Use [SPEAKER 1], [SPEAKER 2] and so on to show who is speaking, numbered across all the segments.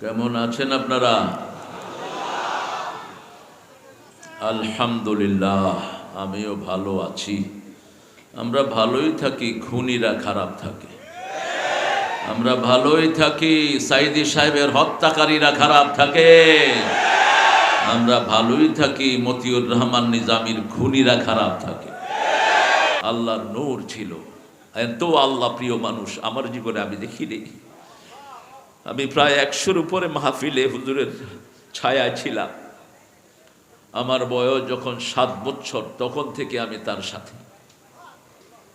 [SPEAKER 1] কেমন আছেন আপনারা? আলহামদুলিল্লাহ, আমিও ভালো আছি। আমরা ভালোই থাকি, খুনিরা খারাপ থাকে। আমরা ভালোই থাকি, সাইদি সাহেবের হত্যাকারীরা খারাপ থাকে। আমরা ভালোই থাকি, মতিউর রহমান নিজামির খুনিরা খারাপ থাকে। আল্লাহর নূর ছিল। এত আল্লাহ প্রিয় মানুষ, আমার জীবনে আমি দেখিনি। আমি প্রায় একশোর উপরে মাহফিলে হুজুরের ছায়ায় ছিলাম। আমার বয়স যখন সাত বছর, তখন থেকে আমি তার সাথে।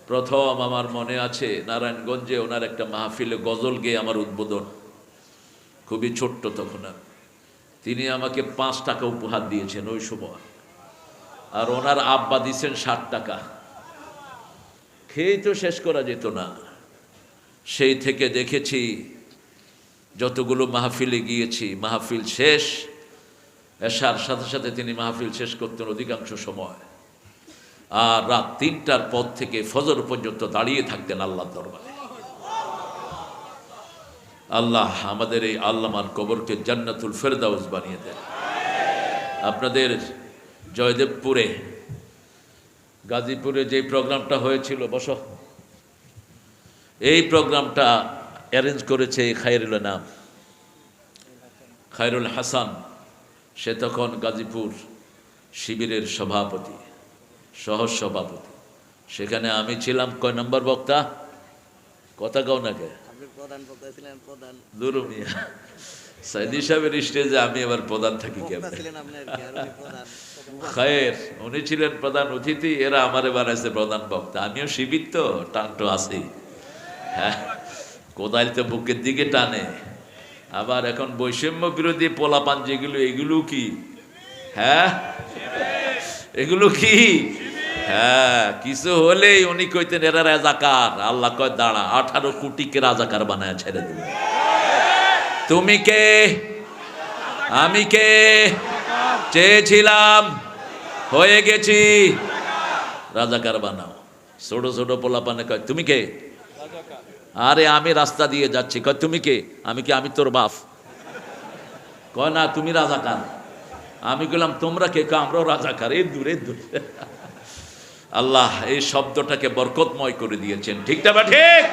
[SPEAKER 1] প্রথম আমার মনে আছে, নারায়ণগঞ্জে ওনার একটা মাহফিলে গজল গেয়ে আমার উদ্বোধন। খুবই ছোট্ট তখন আমি তিনি আমাকে পাঁচ টাকা উপহার দিয়েছেন ওই সময়। আর ওনার আব্বা দিচ্ছেন ষাট টাকা। খেয়েই তো শেষ করা যেত না। সেই থেকে দেখেছি যতগুলো মাহফিলে গিয়েছি মাহফিল শেষ, এসার সাথে সাথে তিনি মাহফিল শেষ করতেন অধিকাংশ সময়। আর রাত তিনটার পর থেকে ফজর পর্যন্ত দাঁড়িয়ে থাকতেন আল্লাহ দরবারে। আল্লাহ আমাদের এই আল্লামার কবরকে জান্নাতুল ফেরদাউস বানিয়ে দেন। আপনাদের জয়দেবপুরে, গাজীপুরে যে প্রোগ্রামটা হয়েছিল, বস। এই প্রোগ্রামটা অ্যারেঞ্জ করেছে খায়রুল নাম খায়রুল হাসান সে তখন গাজীপুর শিবিরের সভাপতি সহ সভাপতি সেখানে আমি ছিলাম কয় নম্বর বক্তা? কথা কও না কে?
[SPEAKER 2] আপনি প্রধান বক্তা ছিলেন প্রধান।
[SPEAKER 1] দুরু মিয়া। সাইদি সাহেবের স্টেজে আমি আবার প্রধান থাকি
[SPEAKER 2] বক্তা
[SPEAKER 1] কেমন?
[SPEAKER 2] ছিলেন আপনি আর কি, আর উনি প্রধান।
[SPEAKER 1] খায়ের উনি ছিলেন প্রধান অতিথি এরা আমারে বানাইছে প্রধান বক্তা। আমিও শিবির তো টান তো আছি হ্যাঁ। কোদাল তো বুকের দিকে টানে। আবার এখন বৈষম্য বিরোধী পোলাপান যেগুলো, এগুলো কি? হ্যাঁ? এগুলো কি? হ্যাঁ কিছু হলেই উনি কইতেন, এরা রাজাকার। আল্লাহ কয়, দাঁড়া, আঠারো কোটিকে রাজাকার বানায় ছেড়ে দেবে। তুমি কে? আমি কে? চেয়েছিলাম, হয়ে গেছি। রাজাকার বানাও। ছোট ছোট পোলাপানে কয়, তুমি কে? আরে আমি রাস্তা দিয়ে যাচ্ছি। কয়, তুমি কে? আমি কি, আমি তোর বাপ? কয়, না, তুমি রাজা রাজাকার। আমি গেলাম তোমরা কে? কয়, আমরাও রাজা রাজাকার। এই দূরে দূরে। আল্লাহ, এই শব্দটাকে বরকতময় করে দিয়েছেন। ঠিকটা বা ঠিক?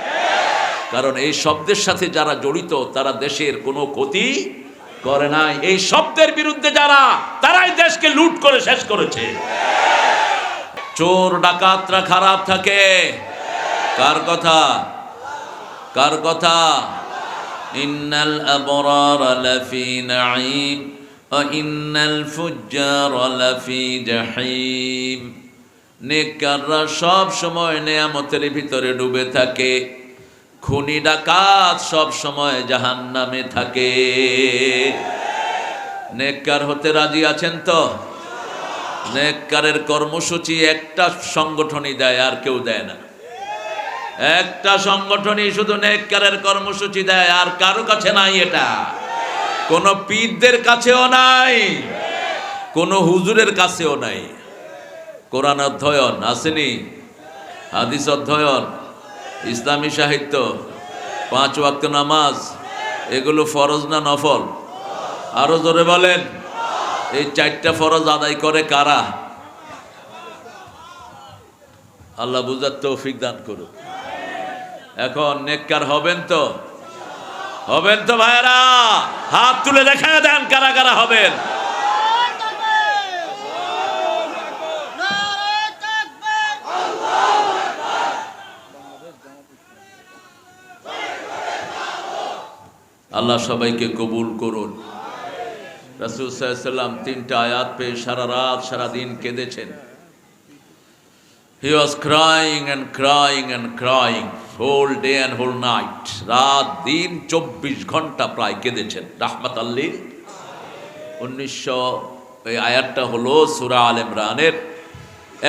[SPEAKER 1] কারণ এই শব্দের সাথে যারা জড়িত, তারা দেশের কোনো ক্ষতি করে নাই। এই শব্দের বিরুদ্ধে যারা, তারাই দেশকে লুট করে শেষ করেছে। চোর, ডাকাতরা খারাপ থাকে। কার কথা? কার কথা? ইন্নাল আবরার লাফি নাঈম ওয়া ইন্নাল ফুজ্জার লাফি জাহিম। নেককাররা সব সময় নেয়ামতের ভিতরে ডুবে থাকে। খুনি ডাকাত সব সময় জাহান্নামে থাকে। নেককার হতে রাজি আছেন তো? নেককারের কর্মসূচি একটা সংগঠনই দেয়, আর কেউ দেয় না। একটা সংগঠনই শুধু নেককারের কর্মসূচি দেয়, আর কারও কাছে নাই এটা। কোন পীরদের কাছেও নাই, কোন হুজুরের কাছেও নাই। কোরআন অধ্যয়ন, আসেনি? হাদিস অধ্যয়ন, ইসলামী সাহিত্য, পাঁচ ওয়াক্ত নামাজ, এগুলো ফরজ না নফল? আরও জোরে বলেন, এই চারটা ফরজ আদায় করে কারা? আল্লাহ বুঝার তৌফিক দান করুক। এখন নেককার হবেন তো? হবেন তো ভাইরা হাত তুলে দেখা দেন কারা কারা হবেন। আল্লাহ সবাইকে কবুল করুন। রাসুল সাল্লাম তিনটা আয়াত পেয়ে সারা রাত, সারা দিন কেঁদেছেন। He was crying and crying and crying whole day and whole night রাত দিন চব্বিশ ঘণ্টা প্রায় কেঁদেছেন। রাহমাত আল্লির উনিশশো, এই আয়াতটা হলো সুরা আল ইমরানের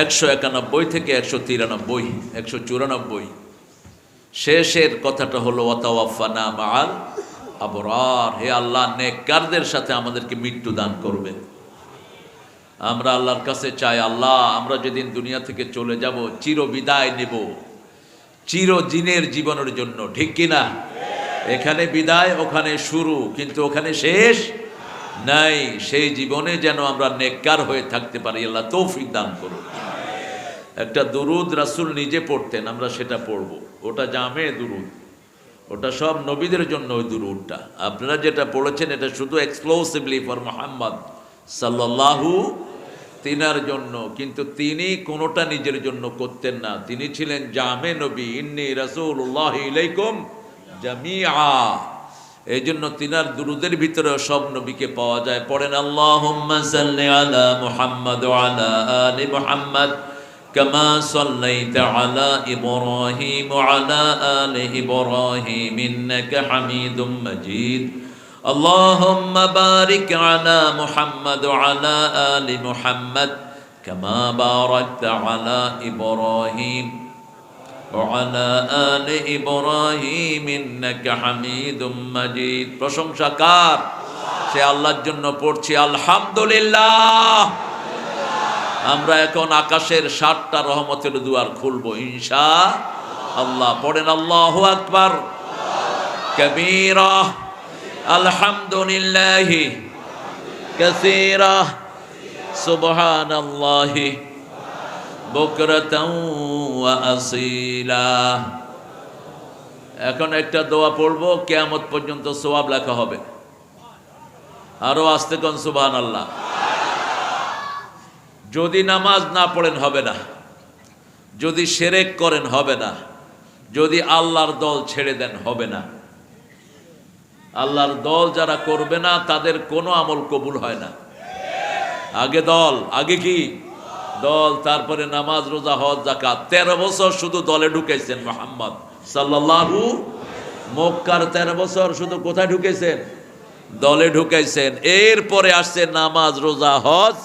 [SPEAKER 1] একশো একানব্বই থেকে একশো তিরানব্বই, একশো চুরানব্বই। শেষের কথাটা হলো, ওয়াতাওয়াফানা মাল আবরার। হে আল্লাহ, নেককারদের সাথে আমাদেরকে মৃত্যু দান করবে আমরা আল্লাহর কাছে চাই, আল্লাহ, আমরা যেদিন দুনিয়া থেকে চলে যাব, চির বিদায় নেব। চির জিনের জীবনের জন্য, ঠিক কিনা এখানে বিদায়, ওখানে শুরু, কিন্তু ওখানে শেষ নাই। সেই জীবনে যেন আমরা নেককার হয়ে থাকতে পারি, আল্লাহ তৌফিক দান করুন। একটা দুরুদ রাসূল নিজে পড়তেন, আমরা সেটা পড়ব। ওটা জামে দুরুদ। ওটা সব নবীদের জন্য ওই দুরুদটা। আপনারা যেটা পড়েছেন, এটা শুধু এক্সক্লুসিভলি ফর মোহাম্মদ সাল্লাল্লাহু তিনার জন্য কিন্তু তিনি কোনোটা নিজের জন্য করতেন না তিনি ছিলেন জামে নবী ইন্নি রাসূলুল্লাহ ইলাইকুম জামিআ এই জন্য তিনার দুরুদের ভিতরে সব নবীকে পাওয়া যায় পড়েন আল্লাহুম্মা সাল্লি আলা মুহাম্মদ ওয়া আলা আলি মুহাম্মদ كما صليت على إبراهيم وعلى آل إبراهيم إنك حميد مجيد اللهم بارك على محمد وعلى آل محمد كما باركت على إبراهيم وعلى آل إبراهيم إنك حميد مجيد প্রশংসা কার সে আল্লাহর জন্য পড়ছি আলহামদুলিল্লাহ আমরা এখন আকাশের ষাটটা রহমতের দুয়ার খুলবো ইনশা আল্লাহ পড়েন আল্লাহ আকবার কবীরা আলহামদুলিল্লাহ কাসীরা, সুবহানাল্লাহি বুকরাতাও ওয়া আসীলা। এখন একটা দোয়া পড়ব, কিয়ামত পর্যন্ত সওয়াব লেখা হবে। আরও আস্তে কোন সুবহানাল্লাহ? যদি নামাজ না পড়েন হবে না, যদি সেরেক করেন হবে না, যদি আল্লাহর দল ছেড়ে দেন হবে না আল্লাহর দল যারা করবে না, তাদের কোনো আমল কবুল হয় না। আগে দল, আগে কি? দল, তারপরে নামাজ, রোজা, হজ জাকাত তেরো বছর শুধু দলে ঢুকেছেন মোহাম্মদ সাল্লাল্লাহু মক্কার তেরো বছর শুধু কোথায় ঢুকেছেন? দলে ঢুকেছেন। এরপরে আসছে নামাজ, রোজা, হজ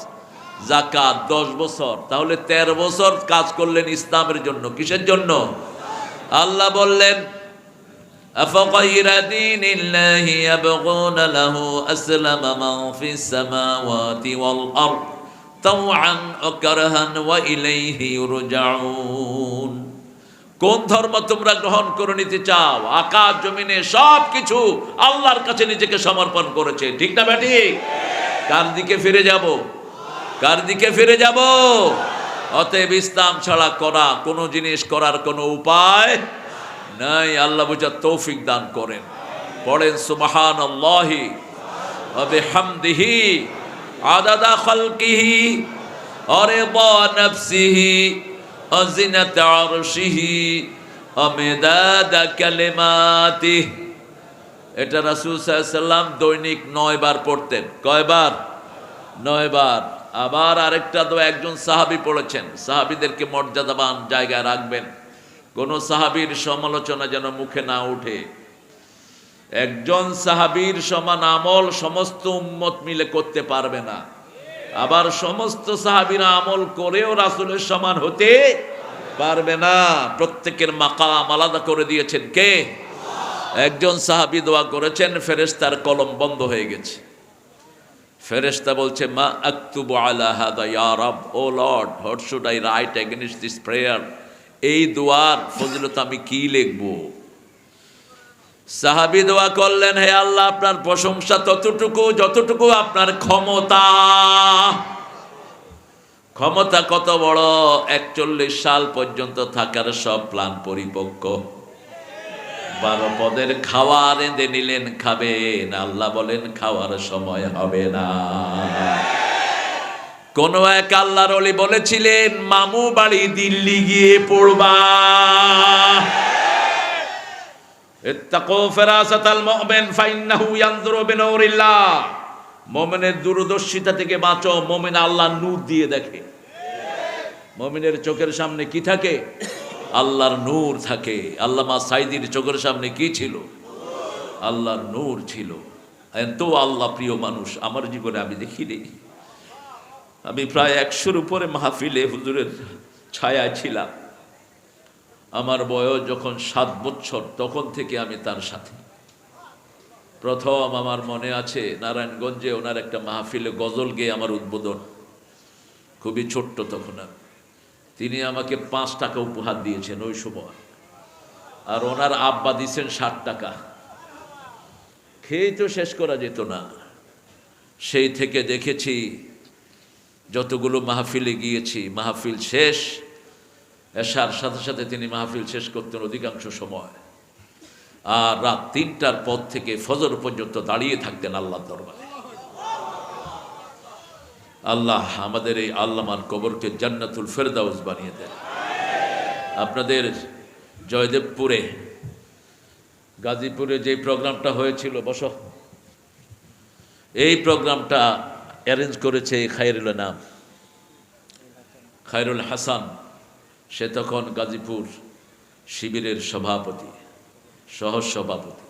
[SPEAKER 1] জাকাত দশ বছর। তাহলে তেরো বছর কাজ করলেন ইসলামের জন্য। কিসের জন্য? আল্লাহ বললেন أفغير دين الله يبغون له أسلم من في السماوات والأرض طوعا وكرها وإليه يرجعون কোন ধর্ম তোমরা গ্রহণ করে নিতে চাও আকাশ জমিনে সব কিছু আল্লাহর কাছে নিজেকে সমর্পণ করেছে ঠিক না ব্যাটি কার দিকে ফিরে যাব কার দিকে ফিরে যাব অতএব ইসলাম ছাড়া করা কোনো জিনিস করার কোনো উপায় নাই, আল্লাহ বুঝা তৌফিক দান করেন। পড়েন সুবাহান আল্লাহি হামদিহি আদাদা খালকিহি অরেবা নফসিহি অজিনাত আরশিহি অমেদাদা কালিমাতিহি এটা রাসূল সাল্লাম দৈনিক নয় বার পড়তেন। কয়বার? নয় বার আবার আরেকটা তো একজন সাহাবি পড়েছেন। সাহাবিদেরকে মর্যাদাবান জায়গায় রাখবেন। কোন সাহাবীর সমালোচনা যেন মুখে না উঠে। একজন সাহাবীর সমান আমল সমস্ত উম্মত মিলে করতে পারবে না। আবার সমস্ত সাহাবীরা আমল করেও রাসূলের সমান হতে পারবে না। প্রত্যেকের মাকাম আলাদা করে দিয়েছেন কে? একজন সাহাবি দোয়া করেছেন, ফেরেশতার কলম বন্ধ হয়ে গেছে। ফেরেশতা বলছে, মা আক্তুবু আলা হাদা ইয়া রব, O lord, what should I write against this prayer? এই দোয়ার ফজিলত আমি কি লিখব? সাহাবী দোয়া করলেন, হে আল্লাহ, আপনার প্রশংসা ততটুকু, যতটুকু আপনার ক্ষমতা। ক্ষমতা কত বড়? একচল্লিশ সাল পর্যন্ত থাকার সব প্ল্যান পরিপক্ক। বারো পদের খাওয়ার এঁদে নিলেন, খাবেন। আল্লাহ বলেন, খাওয়ার সময় হবে না। কোন এক আল্লাহর অলি বলেছিলেন, মামু বাড়ি দিল্লি গিয়ে পড়বা। দূরদর্শিতা থেকে বাঁচো, মুমিন আল্লাহর নূর দিয়ে দেখে। মুমিনের চোখের সামনে কি থাকে? আল্লাহর নূর থাকে। আল্লামা সাইদির চোখের সামনে কি ছিল? আল্লাহর নূর ছিল। এত আল্লাহ প্রিয় মানুষ, আমার জীবনে আমি দেখিনি। আমি প্রায় একশোর উপরে মাহফিলে হুজুরের ছায়ায় ছিলাম। আমার বয়স যখন সাত বছর, তখন থেকে আমি তার সাথে। প্রথম আমার মনে আছে, নারায়ণগঞ্জে ওনার একটা মাহফিলে গজল গেয়ে আমার উদ্বোধন। খুবই ছোট্ট তখন আমি। তিনি আমাকে পাঁচ টাকা উপহার দিয়েছেন ওই সময়। আর ওনার আব্বা দিয়েছেন ষাট টাকা। খেয়েই তো শেষ করা যেত না। সেই থেকে দেখেছি যতগুলো মাহফিলে গিয়েছি মাহফিল শেষ এশার সাথে সাথে তিনি মাহফিল শেষ করতেন অধিকাংশ সময়। আর রাত তিনটার পর থেকে ফজর পর্যন্ত দাঁড়িয়ে থাকতেন আল্লাহ দরবারে। আল্লাহ আমাদের এই আল্লামার কবরকে জান্নাতুল ফেরদাউস বানিয়ে দেন। আপনাদের জয়দেবপুরে, গাজীপুরে যে প্রোগ্রামটা হয়েছিল, বস। এই প্রোগ্রামটা অ্যারেঞ্জ করেছে খায়রুল নাম খায়রুল হাসান সে তখন গাজীপুর শিবিরের সভাপতি সহ সভাপতি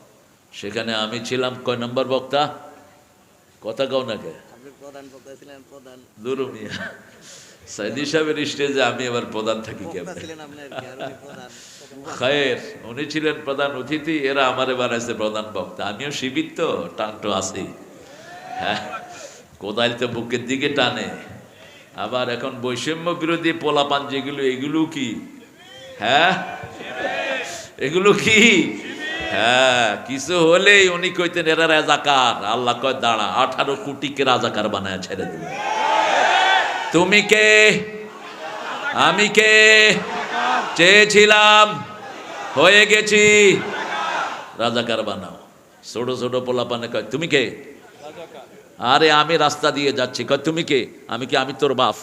[SPEAKER 1] সেখানে আমি ছিলাম কয় নম্বর বক্তা? কথা কও না কে?
[SPEAKER 2] আপনি প্রধান বক্তা ছিলেন প্রধান।
[SPEAKER 1] দুরু মিয়া। সাইদি সাহেবের স্টেজে আমি আবার প্রধান থাকি
[SPEAKER 2] বক্তা
[SPEAKER 1] কেমন?
[SPEAKER 2] ছিলেন আপনার কি আর উনি
[SPEAKER 1] খায়ের উনি ছিলেন প্রধান অতিথি এরা আমারে বানাইছে প্রধান বক্তা। আমিও শিবির তো টানটো আছি হ্যাঁ। কোদাল তো বুকের দিকে টানে। আবার এখন বৈষম্য বিরোধী পোলাপান যেগুলো, এগুলো কি? হ্যাঁ? এগুলো কি? হ্যাঁ কিছু হলেই উনি কইতেন, এরা রাজাকার। আল্লাহ কয়, দাঁড়া, আঠারো কোটিকে রাজাকার বানায় ছেড়ে দেবে। তুমি কে? আমি কে? চেয়েছিলাম, হয়ে গেছি। রাজাকার বানাও। ছোট ছোট পোলাপানে কয়, তুমি কে? আরে আমি রাস্তা দিয়ে যাচ্ছি। কয়, তুমি কে? আমি কি, আমি তোর বাপ?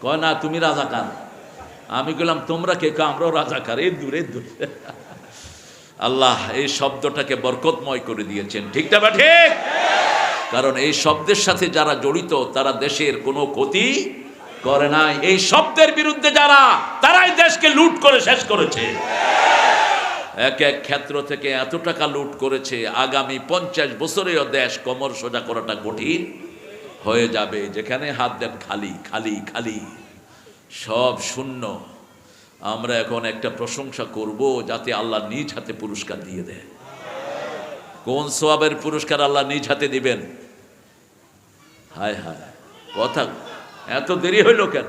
[SPEAKER 1] কয়, না, তুমি রাজা রাজাকার। আমি গেলাম তোমরা কে? কয়, আমরাও রাজাকার। এই দূরে দূরে। আল্লাহ, এই শব্দটাকে বরকতময় করে দিয়েছেন। ঠিকটা বা ঠিক? কারণ এই শব্দের সাথে যারা জড়িত, তারা দেশের কোনো ক্ষতি করে নাই। এই শব্দের বিরুদ্ধে যারা, তারাই দেশকে লুট করে শেষ করেছে। এক এক ক্ষেত্র থেকে এত টাকা লুট করেছে, আগামী পঞ্চাশ বছরেও দেশ কমর সোজা করাটা কঠিন হয়ে যাবে। যেখানে হাত দেন খালি খালি খালি। সব শূন্য। আমরা এখন একটা প্রশংসা করব যাতে আল্লাহ নিজ হাতে পুরস্কার দিয়ে দেয়। কোন সোয়াবের পুরস্কার আল্লাহ নিজ হাতে দিবেন? হায় হায়, কথা এত দেরি হইল কেন?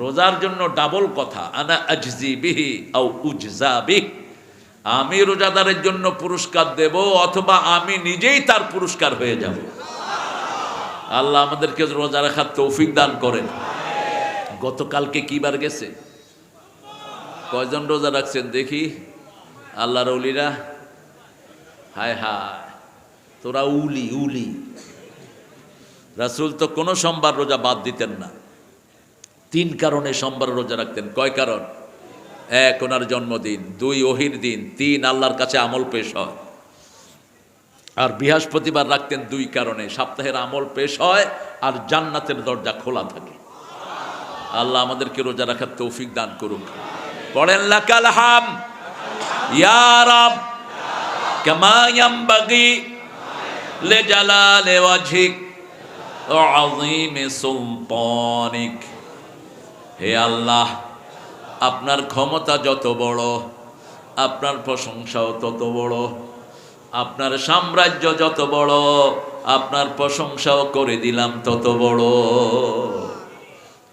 [SPEAKER 1] রোজার জন্য ডাবল কথা, আনা আজজি বিহি আও উজজা বিহ। আমি রোজাদারের জন্য পুরস্কার দেব অথবা আমি নিজেই তার পুরস্কার হয়ে যাব। আল্লাহ আমাদেরকে রোজা রাখার তৌফিক দান করেন। গতকালকে কি বার গেছে? কয়জন রোজা রাখছেন দেখি? আল্লাহর উলিরা হায় হায়, তোরা উলি উলি। রাসুল তো কোনো সোমবার রোজা বাদ দিতেন না। তিন কারণে সোমবার রোজা রাখতেন। কয় কারণ? এক, ওনার জন্মদিন। দুই, ওহির দিন। তিন, আল্লাহর কাছে আমল পেশ হয়। আর বৃহস্পতিবার রাখতেন দুই কারণে। সপ্তাহের আমল পেশ হয় আর জান্নাতের দরজা খোলা থাকে। আল্লাহ আমাদেরকে রোজা রাখার তৌফিক দান করুক। পড়েন, লাকাল হাম। ইয়া রাব। কামা ইয়ামবাগি লিজালালি ওয়াজহিক ওয়া আযীমি সুলতানিক। হে আল্লাহ, আপনার ক্ষমতা যত বড়, আপনার প্রশংসাও তত বড়, আপনার সাম্রাজ্য যত বড়, আপনার প্রশংসাও করে দিলাম তত বড়।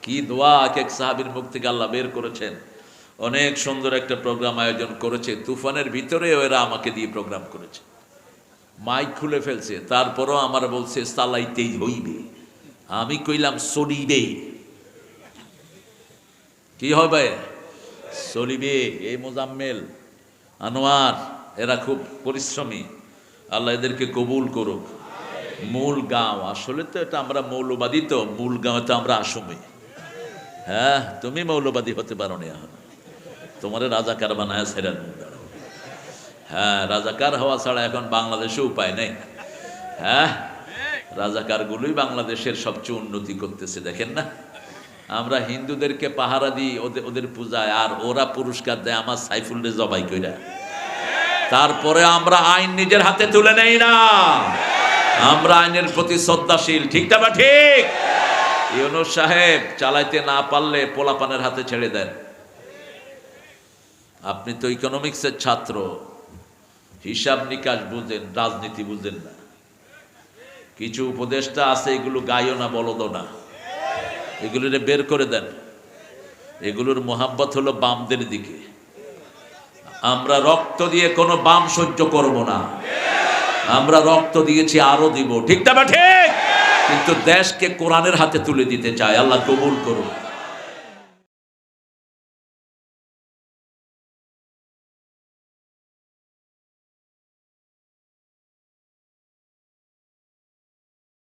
[SPEAKER 1] কি দোয়া এক এক সাহাবির মুখ থেকে আল্লাহ বের করেছেন। অনেক সুন্দর একটা প্রোগ্রাম আয়োজন করেছে, তুফানের ভিতরেও এরা আমাকে দিয়ে প্রোগ্রাম করেছে। মাইক খুলে ফেলছে, তারপরও আমার বলছে, সালাইতেই হইবে। আমি কইলাম, সরিবে। কি হবে? চলিবে, এই মোজাম্মেল। আনোয়ার, এরা খুব পরিশ্রমী। আল্লাহ এদেরকে কবুল করুক। মূল গাঁও, আসলে তো এটা আমরা মৌলবাদী তো, মূল গাঁও তো আমরা আসমে। হ্যাঁ তুমি মৌলবাদী হতে পারো না তোমার রাজাকার বানায় সেরা হ্যাঁ রাজাকার হওয়া ছাড়া এখন বাংলাদেশে উপায় নেই। হ্যাঁ রাজাকারগুলোই বাংলাদেশের সবচেয়ে উন্নতি করতেছে, দেখেন না? আমরা হিন্দুদেরকে পাহারা দিই ওদের ওদের পূজায়, আর ওরা পুরস্কার দেয় আমার সাইফুল্লে জবাই কইরা। তারপরে আমরা আইন নিজের হাতে তুলে নেই না। আমরা আইনের প্রতি শ্রদ্ধাশীল ঠিকটা বা ঠিক? ইউনুস সাহেব, চালাইতে না পারলে পোলাপানের হাতে ছেড়ে দেন। আপনি তো ইকোনমিক্সের ছাত্র, হিসাব নিকাশ বুঝেন, রাজনীতি বুঝেন না। কিছু উপদেষ্টা আছে, এগুলো গাইও না বলদো না। এগুলোরে বের করে দেন। এগুলোর মোহাব্বত হলো বামদের দিকে। আমরা রক্ত দিয়ে কোনো বাম সহ্য করব না। আমরা রক্ত দিয়েছি, আরও দিব। ঠিক ঠিক? কিন্তু দেশকে কোরআনের হাতে তুলে দিতে চাই। আল্লাহ কবুল করুন।